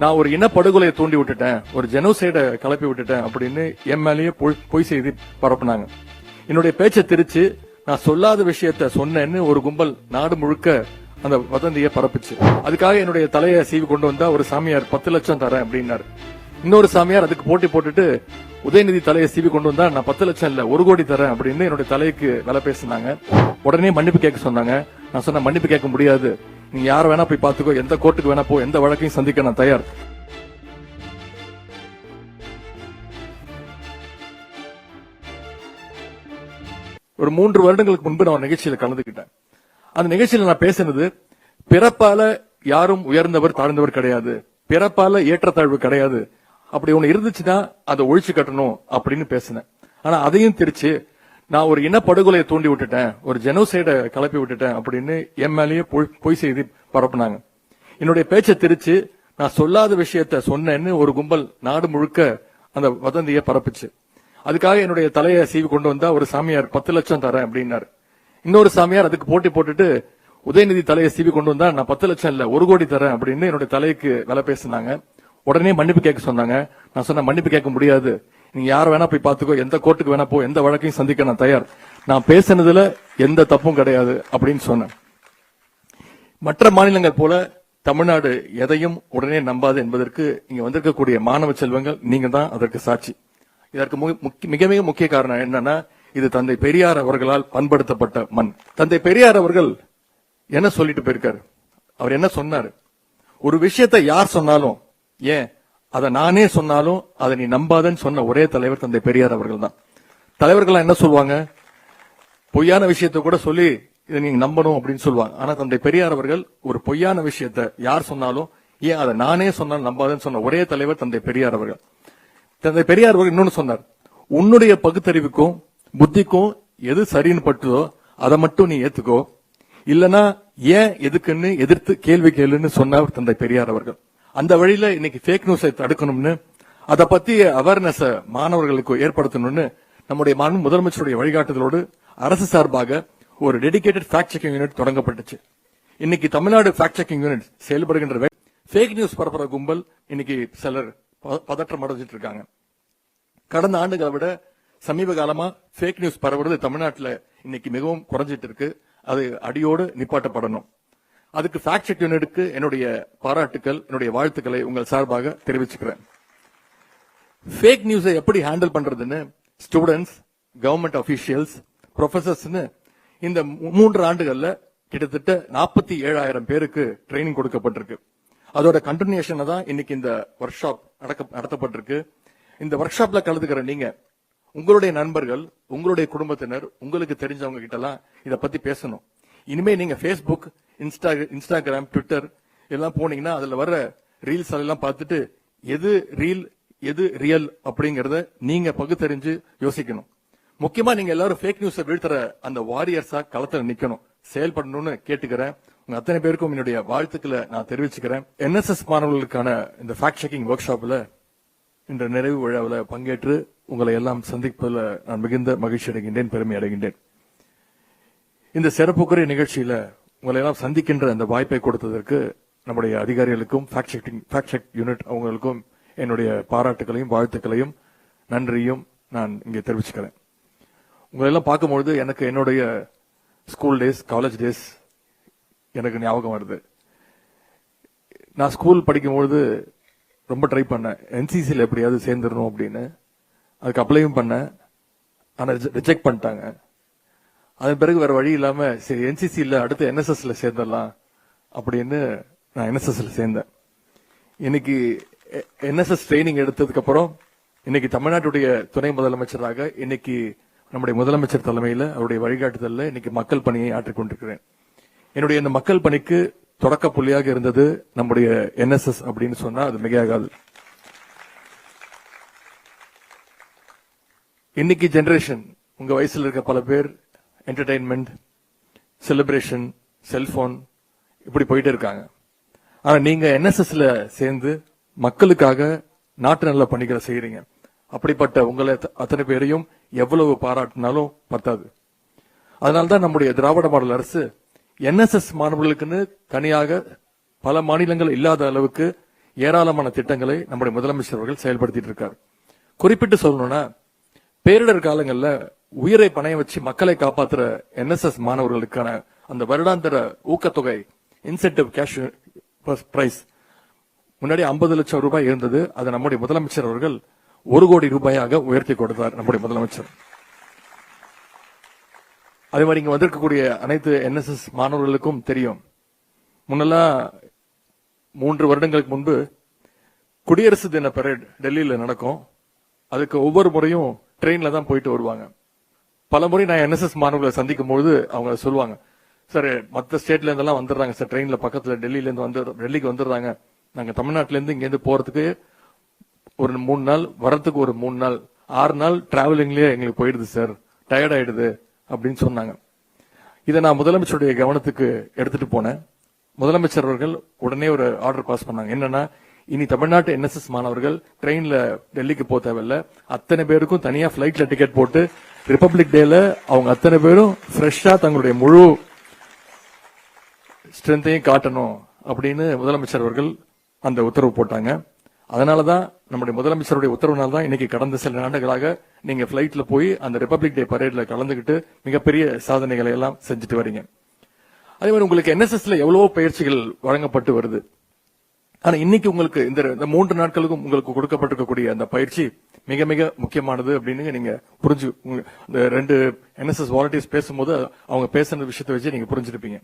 நான் ஒரு இனப்படுகொலையை தூண்டி விட்டுட்டேன் ஒரு ஜெனோசைடை கிளப்பி விட்டுட்டேன் அப்படின்னு என் மேலேயே பொய் பொய் செய்தி பரப்புனாங்க. என்னுடைய பேச்சை திரிச்சு நான் சொல்லாத விஷயத்த சொன்னேன்னு ஒரு கும்பல் நாடு முழுக்க அந்த வதந்தியை பரப்புச்சு. அதுக்காக என்னுடைய தலையை சீவி கொண்டு வந்தா ஒரு சாமியார் பத்து லட்சம் தரேன் அப்படின்னாரு. இன்னொரு சாமியார் அதுக்கு போட்டி போட்டுட்டு உதயநிதி தலையை சீவி கொண்டு வந்தா நான் பத்து லட்சம் இல்ல ஒரு கோடி தரேன் அப்படின்னு என்னுடைய தலைக்கு விலை பேசினாங்க. உடனே மன்னிப்பு கேட்க சொன்னாங்க. நான் சொன்ன மன்னிப்பு கேட்க முடியாது. நீ யார் வேணா போய் பாத்துக்கோ எந்த கோர்ட்டுக்கு வேணா போ எந்த வழக்கையும் சந்திக்க நான் தயார். ஒரு மூன்று வருடங்களுக்கு முன்பு நான் ஒரு நிகழ்ச்சியில கலந்துகிட்டேன் அந்த நிகழ்ச்சியில நான் பேசினது பிறப்பால யாரும் உயர்ந்தவர் தாழ்ந்தவர் கிடையாது. பிறப்பால ஏற்றத்தாழ்வு கிடையாது. அப்படி ஒண்ணு இருந்துச்சுன்னா அதை ஒழிச்சு கட்டணும் அப்படின்னு பேசினேன். ஆனா அதையும் திரிச்சு நான் ஒரு இனப்படுகொலையை தூண்டி விட்டுட்டேன் ஒரு ஜெனோசைடை கிளப்பி விட்டுட்டேன் அப்படின்னு என் மேலேயே பொய் பொய் செய்தி பரப்புனாங்க. என்னுடைய பேச்சை திரிச்சு நான் சொல்லாத விஷயத்த சொன்னேன்னு ஒரு கும்பல் நாடு முழுக்க அந்த வதந்தியை பரப்புச்சு. அதுக்காக என்னுடைய தலையை சீவி கொண்டு வந்தா ஒரு சாமியார் பத்து லட்சம் தரேன் அப்படின்னாரு. இன்னொரு சாமியார் அதுக்கு போட்டி போட்டுட்டு உதயநிதி தலையை சீவி கொண்டு வந்தா நான் பத்து லட்சம் இல்ல ஒரு கோடி தரேன் அப்படின்னு என்னுடைய தலைக்கு விலை பேசினாங்க. உடனே மன்னிப்பு கேட்க சொன்னாங்க. நான் சொன்ன மன்னிப்பு கேட்க முடியாது. நீங்க யார் வேணா போய் பாத்துக்கோ எந்த கோர்ட்டுக்கு வேணா போ எந்த வழக்கையும் சந்திக்க நான் தயார். நான் பேசினதுல எந்த தப்பும் கிடையாது அப்படின்னு சொன்னேன். மற்ற மாநிலங்கள் போல தமிழ்நாடு எதையும் உடனே நம்பாது என்பதற்கு இங்க வந்திருக்கக்கூடிய மாணவ செல்வங்கள் நீங்க தான் அதற்கு சாட்சி. இதற்கு முக்கிய- மிக மிக முக்கிய காரணம் என்னன்னா இது தந்தை பெரியார் அவர்களால் பண்படுத்தப்பட்ட மண். தந்தை பெரியார் அவர்கள் என்ன சொல்லிட்டு போயிருக்காரு? அவர் என்ன சொன்னாரு? ஒரு விஷயத்தை யார் சொன்னாலும் ஏன்? அதை நானே சொன்னாலும் அதை நீ நம்பாதன்னு சொன்ன ஒரே தலைவர் தந்தை பெரியார் அவர்கள் தான் தலைவர்கள்லாம் என்ன சொல்லுவாங்க? பொய்யான விஷயத்தை கூட சொல்லி இதை நீங்க நம்பணும் அப்படின்னு சொல்லுவாங்க. ஆனா தந்தை பெரியார் அவர்கள் ஒரு பொய்யான விஷயத்தை யார் சொன்னாலும் ஏன் அதை நானே சொன்னாலும் நம்பாதன்னு சொன்ன ஒரே தலைவர் தந்தை பெரியார் அவர்கள். தந்தை பெரியார் அவர்கள் இன்னொன்னு சொன்னார். உன்னுடைய பகுத்தறிவுக்கும் புத்திக்கும் எது சரின்னு பட்டுதோ அதை மட்டும் நீ ஏத்துக்கோ. இல்லனா ஏன் எதுக்குன்னு எதிர்த்து கேள்வி கேளுன்னு சொன்னார் தந்தை பெரியார் அவர்கள். அந்த வழியில இன்னைக்கு ஃபேக் நியூஸை தடுக்கணும்னு அதை பத்தி அவேர்னஸ் மாணவர்களுக்கு ஏற்படுத்தணும்னு நம்முடைய மாநில முதலமைச்சருடைய வழிகாட்டுதலோடு அரசு சார்பாக ஒரு டெடிக்கேட்டட் ஃபேக்ட் செக்கிங் யூனிட் தொடங்கப்பட்டுச்சு. இன்னைக்கு தமிழ்நாடு ஃபேக்ட் செக்கிங் யூனிட் செயல்படுகின்ற ஃபேக் நியூஸ் பரப்புற கும்பல் இன்னைக்கு சிலர் ப- பதற்றம் அடைஞ்சிட்டு இருக்காங்க. கடந்த ஆண்டுகளை விட சமீப காலமா ஃபேக் நியூஸ் பரவுறது தமிழ்நாட்டில் இன்னைக்கு மிகவும் குறைஞ்சிட்டு இருக்கு. அது அடியோடு நிப்பாட்டப்படணும். அதுக்கு ஃபேக்ட் செக் யூனிட்டுக்கு என்னுடைய பாராட்டுக்கள் என்னுடைய வாழ்த்துக்களை உங்கள் சார்பாக தெரிவிச்சுக்கிறேன். ஃபேக் நியூஸை எப்படி ஹேண்டில் பண்றதுன்னு ஸ்டூடெண்ட்ஸ் கவர்மெண்ட் அபிஷியல்ஸ் ப்ரொஃபசர்ஸ்னு இந்த மூன்று ஆண்டுகள்ல கிட்டத்தட்ட நாற்பத்தி ஏழாயிரம் பேருக்கு ட்ரைனிங் கொடுக்கப்பட்டிருக்கு. அதோட கண்டினியூஷனை தான் இன்னைக்கு இந்த ஒர்க் ஷாப் நடத்தப்பட்டிருக்கு. இந்த ஒர்க் ஷாப்ல கலந்துக்கிற நீங்க உங்களுடைய நண்பர்கள் உங்களுடைய குடும்பத்தினர் உங்களுக்கு தெரிஞ்சவங்க கிட்ட எல்லாம் இத பத்தி பேசணும். இனிமே நீங்க ஃபேஸ்புக் இன்ஸ்டா இன்ஸ்டாகிராம் ட்விட்டர் எல்லாம் போனீங்கன்னா அதுல வர ரீல்ஸ் எல்லாம் பார்த்துட்டு எது ரீல் எது ரியல் அப்படிங்கறத நீங்க பகுத்தறிஞ்சு யோசிக்கணும். முக்கியமா நீங்க எல்லாரும் ஃபேக் நியூஸை வீழ்த்துற அந்த வாரியர்ஸா களத்துல நிக்கணும். செயல்படணும்னு கேட்டுக்கிறேன். உங்க அத்தனை பேருக்கும் என்னுடைய வாழ்த்துக்களை நான் தெரிவிச்சுக்கிறேன். என்எஸ்எஸ் மாணவர்களுக்கான இந்த ஃபேக்ட் செக்கிங் ஒர்க் ஷாப்ல இந்த நிறைவு விழாவில் பங்கேற்று உங்களை எல்லாம் சந்திப்பதில் நான் மிகுந்த மகிழ்ச்சி அடைகின்றேன் பெருமை அடைகின்றேன். இந்த சிறப்புக்குரிய நிகழ்ச்சியில உங்களை எல்லாம் சந்திக்கின்ற அந்த வாய்ப்பை கொடுத்ததற்கு நம்முடைய அதிகாரிகளுக்கும் fact checking fact check unit அவங்களுக்கும் என்னுடைய பாராட்டுகளையும் வாழ்த்துக்களையும் நன்றியும் நான் இங்கே தெரிவிச்சுக்கிறேன். உங்களை எல்லாம் பார்க்கும்பொழுது எனக்கு என்னுடைய ஸ்கூல் டேஸ் காலேஜ் டேஸ் எனக்கு ஞாபகம் வருது. நான் ஸ்கூல் படிக்கும்பொழுது ரொம்ப ட்ரை பண்ணேன். என்சிசியில் எப்படியாவது சேர்ந்துடணும் அப்படின்னு. அதுக்கு அப்ளையும் பண்ணேன். ஆனால் ரிஜெக்ட் பண்ணிட்டாங்க. அதன் பிறகு வேற வழி இல்லாம சரி என்சிசி இல்ல அடுத்து என்எஸ்எஸ்ல சேர்ந்துடலாம் அப்படின்னு நான் என்எஸ்எஸ்ல சேர்ந்தேன். இன்னைக்கு என்எஸ்எஸ் ட்ரைனிங் எடுத்ததுக்கு அப்புறம் இன்னைக்கு தமிழ்நாட்டுடைய துணை முதலமைச்சராக இன்னைக்கு நம்முடைய முதலமைச்சர் தலைமையில் அவருடைய வழிகாட்டுதலில் இன்னைக்கு மக்கள் பணியை ஆற்றிக் கொண்டிருக்கிறேன். என்னுடைய இந்த மக்கள் பணிக்கு தொடக்க புள்ளியாக இருந்தது நம்முடைய என்எஸ்எஸ் அப்படின்னு சொன்னா அது மிகையாகாது. இன்னைக்கு ஜெனரேஷன் உங்க வயசுல இருக்க பல பேர் என்டர்டைன்மெண்ட் செலிப்ரேஷன் செல்போன் இப்படி போயிட்டு இருக்காங்க. ஆனால் நீங்கள் என்எஸ்எஸ்ல சேர்ந்து மக்களுக்காக நாட்டு நல்ல பணிகளை செய்கிறீங்க அப்படிப்பட்ட உங்களை அத்தனை பேரையும் எவ்வளவு பாராட்டினாலும் பத்தாது. அதனால்தான் நம்முடைய திராவிட மாடல் அரசு என்எஸ்எஸ் மாணவர்களுக்குன்னு தனியாக பல மாநிலங்கள் இல்லாத அளவுக்கு ஏராளமான திட்டங்களை நம்முடைய முதலமைச்சர் அவர்கள் செயல்படுத்திட்டு இருக்கார். குறிப்பிட்டு சொல்லணும்னா பேரிடர் காலங்களில் உயிரை பணைய வச்சு மக்களை காப்பாத்துற என்எஸ்எஸ் மாணவர்களுக்கான அந்த வருடாந்திர ஊக்கத்தொகை இன்சென்டிவ் கேஷ் பிரைஸ் முன்னாடி 50 லட்சம் ரூபாய் இருந்தது. அதை நம்முடைய முதலமைச்சர் அவர்கள் ஒரு கோடி ரூபாயாக உயர்த்தி கொடுத்தார் நம்முடைய முதலமைச்சர். அதே மாதிரி இங்க வந்திருக்கக்கூடிய அனைத்து என்எஸ்எஸ் மாணவர்களுக்கும் தெரியும். முன்னெல்லாம் மூன்று வருடங்களுக்கு முன்பு குடியரசு தின பரேட் டெல்லியில நடக்கும். அதுக்கு ஒவ்வொரு முறையும் ட்ரெயின்ல தான் போயிட்டு வருவாங்க. பலமுறை நான் என்எஸ்எஸ் மாணவர்களை சந்திக்கும் பொழுது அவங்க சொல்லுவாங்க சார் மற்ற ஸ்டேட்ல இருந்தெல்லாம் வந்துடுறாங்க சார் ட்ரெயின்ல பக்கத்துல டெல்லியில இருந்து வந்து டெல்லிக்கு வந்துடுறாங்க. நாங்க தமிழ்நாட்டிலேருந்து இருந்து இங்க போறதுக்கு ஒரு மூணு நாள் வரத்துக்கு ஒரு மூணு நாள் ஆறு நாள் டிராவலிங்லயே எங்களுக்கு போயிடுது சார் டயர்ட் ஆயிடுது அப்படின்னு சொன்னாங்க. இதை நான் முதலமைச்சருடைய கவனத்துக்கு எடுத்துட்டு போனேன். முதலமைச்சர் அவர்கள் உடனே ஒரு ஆர்டர் பாஸ் பண்ணாங்க. என்னன்னா இனி தமிழ்நாட்டு என்எஸ்எஸ் மாணவர்கள் ட்ரெயின்ல டெல்லிக்கு போக தேவையில்ல. அத்தனை பேருக்கும் தனியா பிளைட்ல டிக்கெட் போட்டு ரிப்பப்ளிக் டேல அவங்க அத்தனை பேரும் ஃப்ரெஷ்ஷா தங்களுடைய முழு ஸ்ட்ரென்த்தையும் காட்டணும் அப்படின்னு முதலமைச்சர் அவர்கள் அந்த உத்தரவு போட்டாங்க. அதனாலதான் நம்முடைய முதலமைச்சருடைய உத்தரவுனால தான் இன்னைக்கு கடந்த சில நாண்டுகளாக நீங்க பிளைட்ல போய் அந்த ரிப்பப்ளிக் டே பரேட்ல கலந்துகிட்டு மிகப்பெரிய சாதனைகளை எல்லாம் செஞ்சுட்டு வரீங்க. அதே மாதிரி உங்களுக்கு என்எஸ்எஸ்ல எவ்வளவோ பயிற்சிகள் வழங்கப்பட்டு வருது. ஆனா இன்னைக்கு உங்களுக்கு இந்த இந்த மூன்று நாட்களுக்கும் உங்களுக்கு கொடுக்கப்பட்டிருக்கக்கூடிய அந்த பயிற்சி மிக மிக முக்கியமானது அப்படின்னு நீங்க புரிஞ்சு இந்த ரெண்டு என்எஸ்எஸ் வாலண்டியர்ஸ் பேசும்போது அவங்க பேசுன விஷயத்தை வச்சு நீங்க புரிஞ்சிருப்பீங்க.